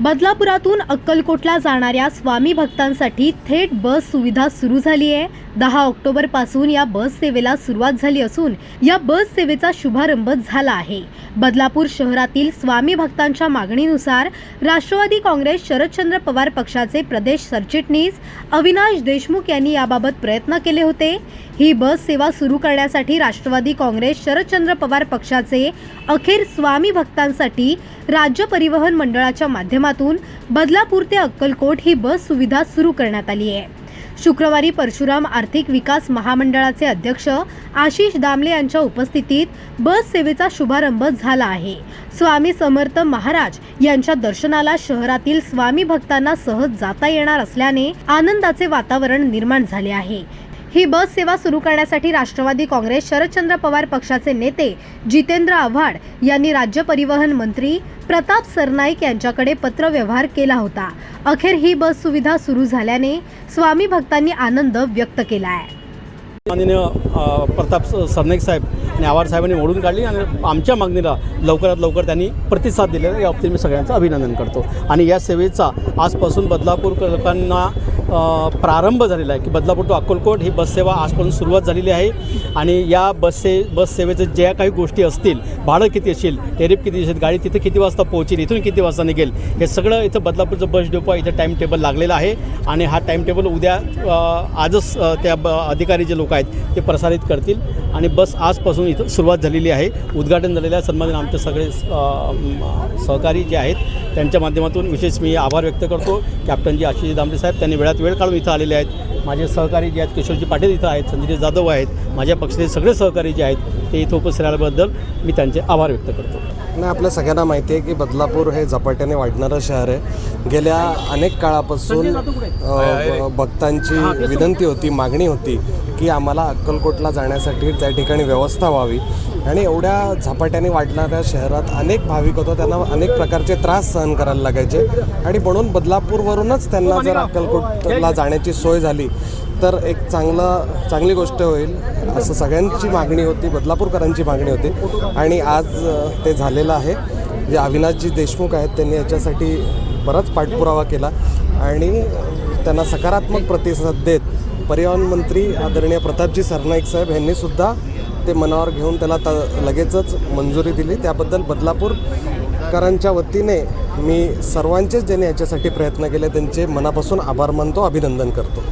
बदलापुरातून अक्कलकोटला जाणाऱ्या स्वामी भक्तांसाठी थेट बस सुविधा सुरू झाली आहे. दहा ऑक्टोबरपासून या बस सेवेला सुरुवात झाली असून या बस सेवेचा शुभारंभ झाला आहे. बदलापूर शहरातील स्वामी भक्तांच्या मागणीनुसार राष्ट्रवादी काँग्रेस शरदचंद्र पवार पक्षाचे प्रदेश सरचिटणीस अविनाश देशमुख यांनी याबाबत प्रयत्न केले होते. ही बस सेवा सुरू करण्यासाठी राष्ट्रवादी काँग्रेस शरदचंद्र पवार पक्षाचे अखेर स्वामी भक्तांसाठी राज्य परिवहन मंडळाच्या माध्यमातून बदलापूर ते अक्कलकोट ही बस सुविधा सुरू करण्यात आली आहे. शुक्रवारी परशुराम आर्थिक विकास महामंडळाचे अध्यक्ष आशिष दामले यांच्या उपस्थितीत बस सेवेचा शुभारंभ झाला आहे. स्वामी समर्थ महाराज यांच्या दर्शनाला शहरातील स्वामी भक्तांना सहज जाता येणार असल्याने आनंदाचे वातावरण निर्माण झाले आहे. ही बस सेवा सुरू करण्यासाठी राष्ट्रवादी काँग्रेस शरदचंद्र पवार पक्षाचे नेते जितेंद्र आव्हाड यांनी राज्य परिवहन मंत्री प्रताप सरनाईक यांच्याकडे पत्रव्यवहार केला होता. अखेर ही बस सुविधा सुरू झाल्याने स्वामी भक्तांनी आनंद व्यक्त केला आहे माननीय प्रताप सरनाईक साहेब आणि आव्हाड साहेबांनी मोडून काढली आणि आमच्या मागणीला लवकरात लवकर त्यांनी प्रतिसाद दिलेला या बाबतीत मी सगळ्यांचं अभिनंदन करतो. आणि या सेवेचा आजपासून बदलापूर लोकांना प्रारंभ झालेला आहे की बदलापूर टू अक्कलकोट ही बससेवा आजपासून सुरुवात झालेली आहे. आणि या बससे बससेवेचं ज्या काही गोष्टी असतील भाडं किती असेल टेरिप किती असेल गाडी तिथे किती वाजता पोहोचेल इथून किती वाजता निघेल हे सगळं इथं बदलापूरचं बस डेपो इथं टाईम टेबल लागलेलं आहे. आणि हा टाईम टेबल उद्या आजच त्या ब अधिकारी जे लोक आहेत ते प्रसारित करतील. आणि बस आजपासून इथं सुरुवात झालेली आहे. उद्घाटन झालेलं आहे. सन्मानित आमचे सगळे सहकारी जे आहेत त्यांच्या माध्यमातून विशेष मी आभार व्यक्त करतो. कॅप्टनजी आशिष दामले साहेब त्यांनी वेळात वेळ काढून इथं आलेले आहेत. माझे सहकारी जे आहेत किशोरजी पाटील इथं आहेत संजय जाधव आहेत माझ्या पक्षाचे सगळे सहकारी जे आहेत ते इथं उपस्थित राहिल्याबद्दल मी त्यांचे आभार व्यक्त करतो. नाही आपल्या सगळ्यांना माहिती आहे की बदलापूर हे झपाट्याने वाढणारं शहर आहे. गेल्या अनेक काळापासून भक्तांची विनंती होती मागणी होती की आम्हाला अक्कलकोटला जाण्यासाठी त्या ठिकाणी व्यवस्था व्हावी. आणि एवढ्या झपाट्याने वाढणाऱ्या शहरात अनेक भाविक होतो त्यांना अनेक प्रकारचे त्रास सहन करायला लागायचे. आणि म्हणून बदलापूरवरूनच त्यांना जर अक्कलकोटला जाण्याची सोय झाली तर एक चांगला चांगली गोष्ट होईल. असं सगळ्यांची मागणी होती बदलापूरकरांची मागणी होती. आणि आज ते झालेलं आहे. जे अविनाशजी देशमुख आहेत त्यांनी याच्यासाठी बराच पाठपुरावा केला. आणि त्यांना सकारात्मक प्रतिसाद देत परिवहन मंत्री आदरणीय प्रतापजी सरनाईक साहेब यांनीसुद्धा ते मनावर घेऊन त्याला त लगेचच मंजुरी दिली. त्याबद्दल बदलापूरकरांच्या वतीने मी सर्वांचेच ज्यांनी याच्यासाठी प्रयत्न केले त्यांचे मनापासून आभार मानतो अभिनंदन करतो.